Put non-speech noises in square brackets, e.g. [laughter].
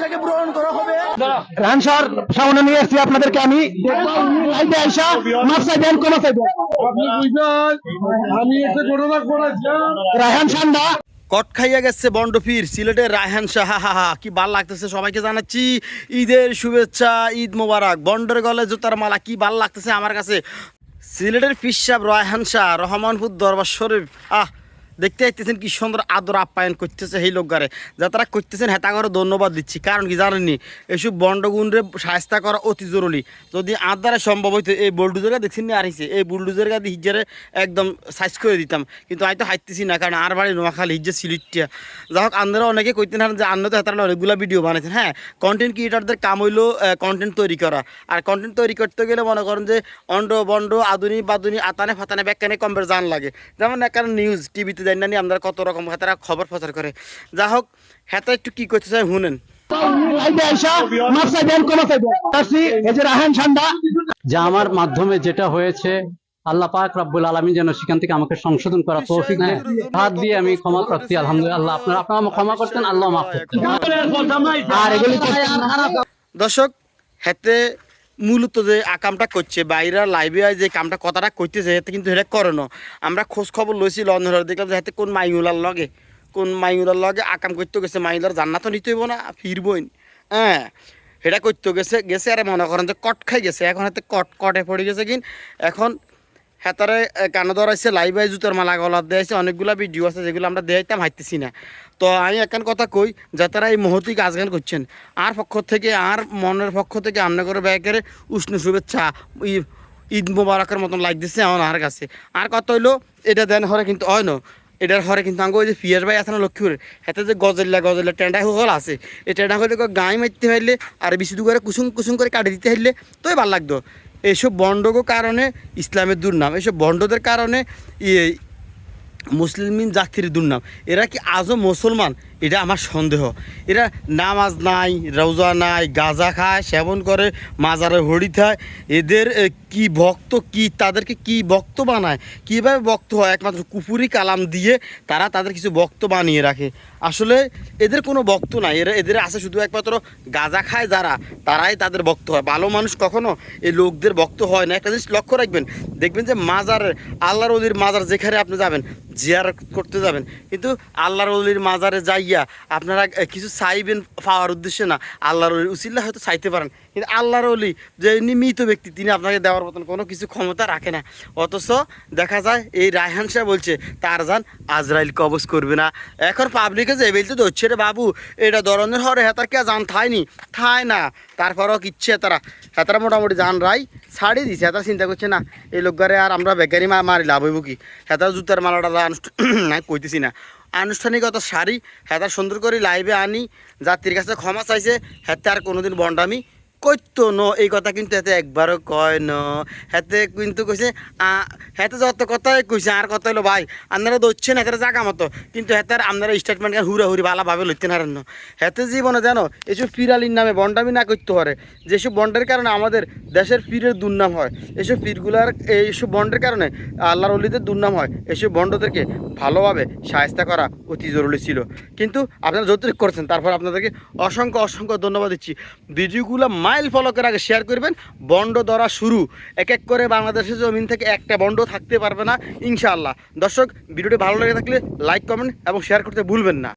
শাহকে গ্রহণ করা হবে। রান স্যার সামনে নিয়ে এসেছি আপনাদেরকে আমি। দেখব উনি লাইভে আইসা মাপ ক্ষমা চাইবেন। আপনি আমি একটা ঘটনা করেছিলাম রায়হান সান্ডা কট খাইয়া গেছে বন্ডফির সিলেটের রায়হান শাহ হা হা হা কি ভালো লাগতেছে সবাইকে জানাচ্ছি। ঈদের শুভেচ্ছা ঈদ মোবারক। বন্ডের গলে জুতার মালা কি ভালো লাগতেছে আমার কাছে। সিলেটের পিসাব রায়হান শাহ রহমানপুর দরবার শরীফ আহ। দেখতে আইতেছেন কি সুন্দর আদর আপ্যায়ন করতেছে সেই লোকগারে। যা তারা করতেছেন হেতা করে ধন্যবাদ দিচ্ছি। কারণ কি জানেননি? এইসব বন্ডগুণরে সাহায্য করা অতি জরুরি। যদি আর দ্বারা সম্ভব হইতো, এই বুলডুজারটা দেখছেন না? আরিছে এই বুলডুজার গাদি হিজারে একদম সাইজ করে দিতাম। কিন্তু আমি তো হাইতেছি না, কারণ আর বাড়ি নোয়াখালী হিজে সিলিটিয়া যা হোক আপনারা অনেকে কইতেন হারেন যে আন্ন তো হেতারা অনেকগুলো ভিডিও বানাইছেন। হ্যাঁ কন্টেন্ট ক্রিয়েটারদের কাম হইল কন্টেন্ট তৈরি করা। আর কন্টেন্ট তৈরি করতে গেলে মনে করেন যে অন্ড বন্ড আধুনিক বাদুনি আতানে ফাতানে ব্যাখ্যানে কমবের জান লাগে। যেমন একটা নিউজ টিভিতে দেন না আমরা কত রকম হেতারা খবর প্রচার করে। যা হোক হেতা একটু কি করতে চাই শুনেন। যে আমার মাধ্যমে যেটা হয়েছে আল্লাহ পাক রাব্বুল আলামিন যেন সেখান থেকে আমাকে সংশোধন করা তৌফিক দেয় হাত দিয়ে আমি ক্ষমা প্রার্থী আলহামদুলিল্লাহ আপনারা আপনারা আমাকে ক্ষমা করতেন আল্লাহ মাফ করতেন। আর এগুলি। দর্শক হেতে মূলত যে কামটা করছে বাইরা লাইভে যে কামটা কথাটা করতেছে এতে কিন্তু সেটা করে না। আমরা খোঁজ খবর লইছি লন্ডনের দেখলাম যে কোন মাইগুলার লগে, কোন মাইগুলার লগে আকাম করতে গেছে মাইগুলার জান্নাত নিতে হইব না, ফিরবই। হ্যাঁ সেটা করতে গেছে গেছে আর মনে করেন যে কট খাই গেছে, এখন হাতে কট, কটে পড়ে গেছে কিন, এখন হেতারে কানে ধরাইছে, লাইভে জুতার মালা গলার দিয়েছে অনেকগুলো ভিডিও আছে যেগুলো আমরা দেখাইতাম, হাইতেছি না। তো আমি একখান কথা কই যাতারা এই মহতি কাজগান করছেন। আর পক্ষ থেকে, আর মনের পক্ষ থেকে আমনে করে ব্যাগের উষ্ণ শুভেচ্ছা ঈদ মোবারকের মতন লাগ দিচ্ছে আমার আর কাছে। আর কত হইল, এটা দেন হরে কিন্তু, হয় না, এটার হরে কিন্তু আঙ্গ ওই যে পিয়ার ভাই আছে না লক্ষ্মীপুরে হাতে যে গজল্লা গজল্লা, টেন্ডা হল আছে, এই টেন্ডা হলে গায়ে মারতে পারলে, আর বেশি দুগারে কুসুম কুসুম করে কাটে দিতে পারলে, তোই ভালো লাগতো। এইসব বন্ডগো কারণে ইসলামের দুর্নাম, এসব বন্ডদের কারণে ইয়ে মুসলিম জাতির দুর্নাম। এরা কি আজও মুসলমান? এটা আমার সন্দেহ। এরা নামাজ নাই, রোজা নাই, গাঁজা খায়, সেবন করে, মাজারে হড়ি খায় এদের কি ভক্ত, কি তাদেরকে কি ভক্ত বানায়? কীভাবে ভক্ত হয়? একমাত্র কুপুরি কালাম দিয়ে তারা তাদের কিছু ভক্ত বানিয়ে রাখে। আসলে এদের কোনো ভক্ত নাই। এরা, এদের আছে শুধু একমাত্র গাঁজা খায় যারা। তারাই তাদের ভক্ত হয়। ভালো মানুষ কখনো এই লোকদের ভক্ত হয় না। একটা জিনিস লক্ষ্য রাখবেন। দেখবেন যে মাজারের আল্লাহর অলির মাজার যেখানে আপনি যাবেন জিয়ার করতে যাবেন। কিন্তু আল্লাহর অলির মাজারে যাইয়া আপনারা কিছু চাইবেন পাওয়ার উদ্দেশ্যে না, আল্লাহর উচিল্লা হয়তো চাইতে পারেন। কিন্তু আল্লাহর অলি যে নিমিত ব্যক্তি, তিনি আপনাকে দেওয়ার মতন কোনো কিছু ক্ষমতা রাখে না। অথচ দেখা যায়, এই রায়হান সাহেব বলছে, তার যান আজরাইল কবজ করবে না। এখন পাবলিকে যে বলতে ধরছে রে বাবু, এটা ধরনের হরে, হেতার কে জান থায়নি? থায় না, তারপরও কিচ্ছে তারা হেতারা মোটামুটি জান রাই ছাড়ি দিছে। হেতারা চিন্তা করছে, না, এই লোকগারে আর আমরা বেকারি মারি লাভ হইব কি? হেতার জুতার মালাটা [clears throat] না কইতেছি না। আনুষ্ঠানিকতা সারি হ্যাঁ সুন্দর করে, লাইভে আনি জাতির কাছে ক্ষমা চাইছে হ্যাঁ আর কোনোদিন বন্ডামি কইতো ন, এই কথা কিন্তু হেতে একবারও কয় ন। হেতে কিন্তু কইছে হেতে যত কথাই কইছে, আর কথা হলো ভাই? আপনারা দৌড়ছেন হেতের জায়গা মতো। কিন্তু হেতার আপনারা স্টেটমেন্ট হুরা হুরি ভালোভাবে লইতে পারেন না। হেতে জীবনে জানো এসব ফিরালির নামে বন্ডামি না করতে পারে। যেসব বন্ডের কারণে আমাদের দেশের পীরের দুর্নাম হয় এসব পীরগুলার, এইসব বন্ডের কারণে আল্লাহর অলিদের দুর্নাম হয় এসব বন্ডদেরকে ভালোভাবে সাহায্য করা অতি জরুরি ছিল। কিন্তু আপনারা যতটুকু করছেন, তারপর আপনাদেরকে অসংখ্য অসংখ্য ধন্যবাদ দিচ্ছি। ভিডিওগুলো মাইল ফলকের আগে শেয়ার করবেন। বন্ড ধরা শুরু। এক এক করে বাংলাদেশের জমিন থেকে একটা বন্ড থাকতে পারবে না, ইনশাআল্লাহ। দর্শক, ভিডিওটি ভালো লেগে থাকলে লাইক কমেন্ট এবং শেয়ার করতে ভুলবেন না।